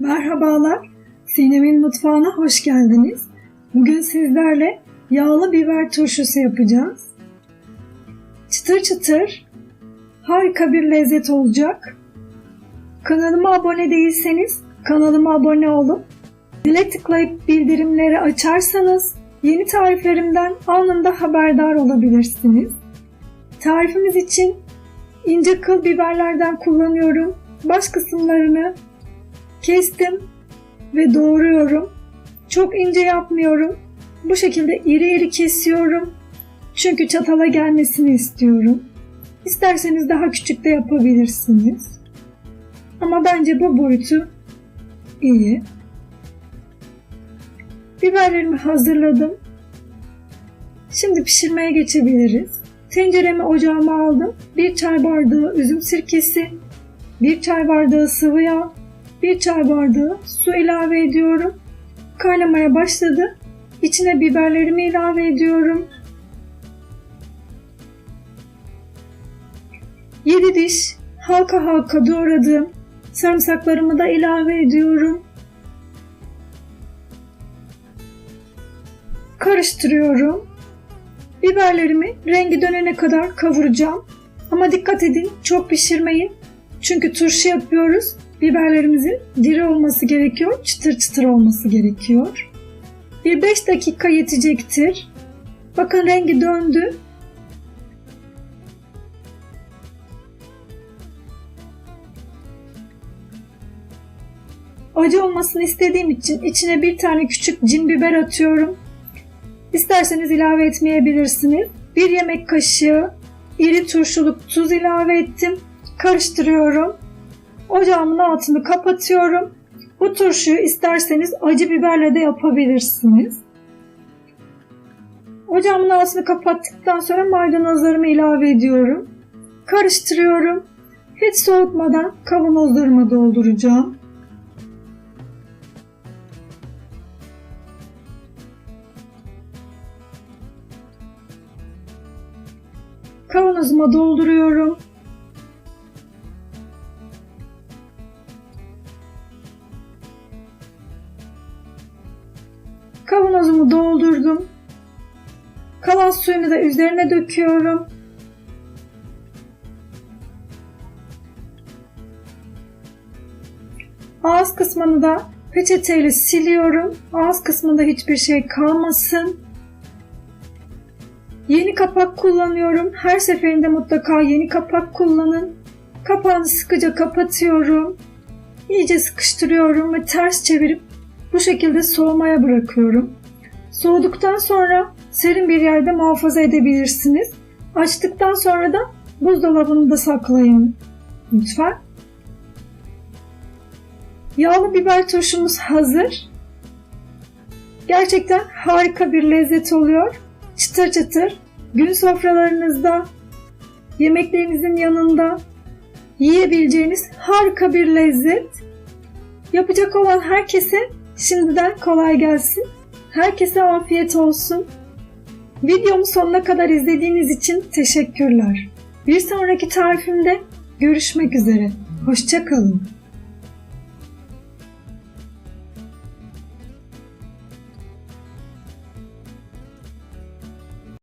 Merhabalar, Sinem'in mutfağına hoş geldiniz. Bugün sizlerle yağlı biber turşusu yapacağız. Çıtır çıtır, harika bir lezzet olacak. Kanalıma abone değilseniz kanalıma abone olup zile tıklayıp bildirimleri açarsanız yeni tariflerimden anında haberdar olabilirsiniz. Tarifimiz için ince kıl biberlerden kullanıyorum. Baş kısımlarını kestim ve doğruyorum. Çok ince yapmıyorum. Bu şekilde iri iri kesiyorum. Çünkü çatala gelmesini istiyorum. İsterseniz daha küçük de yapabilirsiniz. Ama bence bu boyutu iyi. Biberlerimi hazırladım. Şimdi pişirmeye geçebiliriz. Tenceremi ocağıma aldım. Bir çay bardağı üzüm sirkesi, bir çay bardağı sıvı yağ, bir çay bardağı su ilave ediyorum. Kaynamaya başladı. İçine biberlerimi ilave ediyorum. 7 diş halka halka doğradığım sarımsaklarımı da ilave ediyorum. Karıştırıyorum. Biberlerimi rengi dönene kadar kavuracağım. Ama dikkat edin çok pişirmeyin. Çünkü turşu yapıyoruz. Biberlerimizin diri olması gerekiyor, çıtır çıtır olması gerekiyor. Bir 5 dakika yetecektir. Bakın rengi döndü. Acı olmasını istediğim için içine bir tane küçük cin biber atıyorum. İsterseniz ilave etmeyebilirsiniz. Bir yemek kaşığı iri turşuluk tuz ilave ettim. Karıştırıyorum. Ocağımın altını kapatıyorum. Bu turşuyu isterseniz acı biberle de yapabilirsiniz. Ocağımın altını kapattıktan sonra maydanozlarımı ilave ediyorum. Karıştırıyorum. Hiç soğutmadan kavanozlarıma dolduracağım. Kavanozuma dolduruyorum. Kavanozumu doldurdum. Kalan suyunu da üzerine döküyorum. Ağız kısmını da peçeteyle siliyorum. Ağız kısmında hiçbir şey kalmasın. Yeni kapak kullanıyorum. Her seferinde mutlaka yeni kapak kullanın. Kapağını sıkıca kapatıyorum. İyice sıkıştırıyorum ve ters çevirip bu şekilde soğumaya bırakıyorum. Soğuduktan sonra serin bir yerde muhafaza edebilirsiniz. Açtıktan sonra da buzdolabında saklayın lütfen. Yağlı biber turşumuz hazır. Gerçekten harika bir lezzet oluyor. Çıtır çıtır gün sofralarınızda, yemeklerinizin yanında yiyebileceğiniz harika bir lezzet. Yapacak olan herkese şimdiden kolay gelsin. Herkese afiyet olsun. Videomu sonuna kadar izlediğiniz için teşekkürler. Bir sonraki tarifimde görüşmek üzere. Hoşçakalın.